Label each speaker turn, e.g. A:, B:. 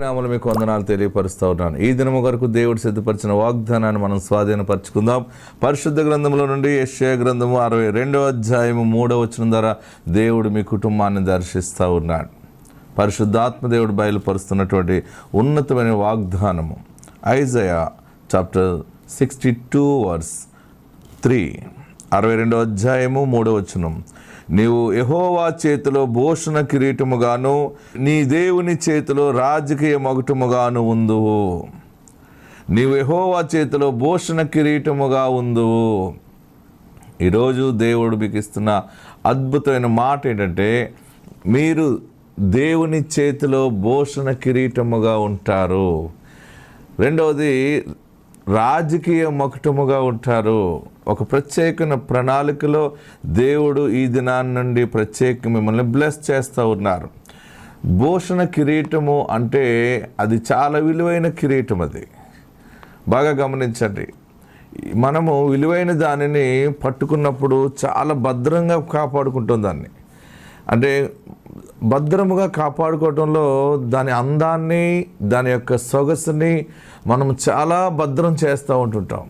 A: నామలు మీకు వందనాలు తెలియపరుస్తూ ఉన్నాను. ఈ దినము వరకు దేవుడు సిద్ధపరిచిన వాగ్దానాన్ని మనం స్వాధీనపరచుకుందాం. పరిశుద్ధ గ్రంథంలో నుండి యశ్య గ్రంథము అరవై రెండవ అధ్యాయము మూడవ వచ్చిన ద్వారా దేవుడు మీ కుటుంబాన్ని దర్శిస్తూ ఉన్నాడు. పరిశుద్ధాత్మ దేవుడు బయలుపరుస్తున్నటువంటి ఉన్నతమైన వాగ్దానము. Isaiah chapter sixty two verse three. అరవై రెండో అధ్యాయము మూడో వచనం. నీవు యహోవా చేతిలో భూషణ కిరీటముగాను నీ దేవుని చేతిలో రాజకీయ మగుటముగాను ఉందువు. నీవు యహోవా చేతిలో భూషణ కిరీటముగా ఉందువు. ఈరోజు దేవుడు మీకు ఇస్తున్న అద్భుతమైన మాట ఏంటంటే మీరు దేవుని చేతిలో భూషణ కిరీటముగా ఉంటారు. రెండవది రాజకీయ మకుటముగా ఉంటారు. ఒక ప్రత్యేకమైన ప్రణాళికలో దేవుడు ఈ దినాన్ని నుండి ప్రత్యేక మిమ్మల్ని బ్లెస్ చేస్తూ ఉన్నారు. భూషణ కిరీటము అంటే అది చాలా విలువైన కిరీటం అది. బాగా గమనించండి. మనము విలువైన దానిని పట్టుకున్నప్పుడు చాలా భద్రంగా కాపాడుకుంటాం దాన్ని. అంటే భద్రముగా కాపాడుకోవడంలో దాని అందాన్ని దాని యొక్క సొగసుని మనం చాలా భద్రం చేస్తూ ఉంటుంటాం.